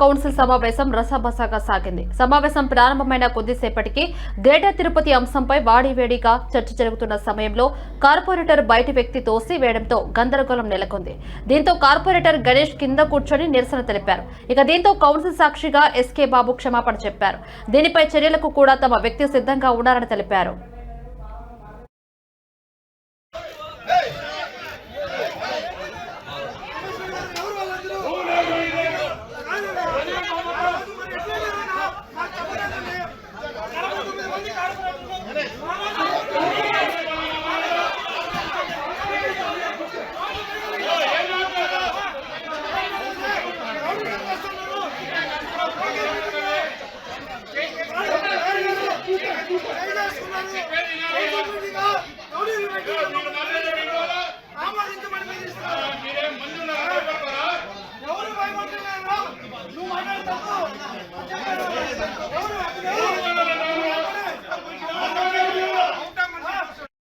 Council సమావేశం రసాబసాగా సాగింది. సమావేశం ప్రారంభమైన కొద్దిసేపటికి గ్రేటర్ తిరుపతి అంశంపై వాడివేడిగా చర్చ జరుగుతున్న సమయంలో కార్పొరేటర్ బయటి వ్యక్తి తోసి వేయడంతో గందరగోళం నెలకొంది. దీంతో కార్పొరేటర్ గణేష్ కింద కూర్చొని నిరసన తెలిపారు. ఇక దీంతో కౌన్సిల్ సాక్షిగా ఎస్కే బాబు క్షమాపణ చెప్పారు. దీనిపై చర్యలకు కూడా తమ వ్యక్తి సిద్ధంగా ఉన్నారని తెలిపారు. నువ్వు మాట్లాడే తప్పు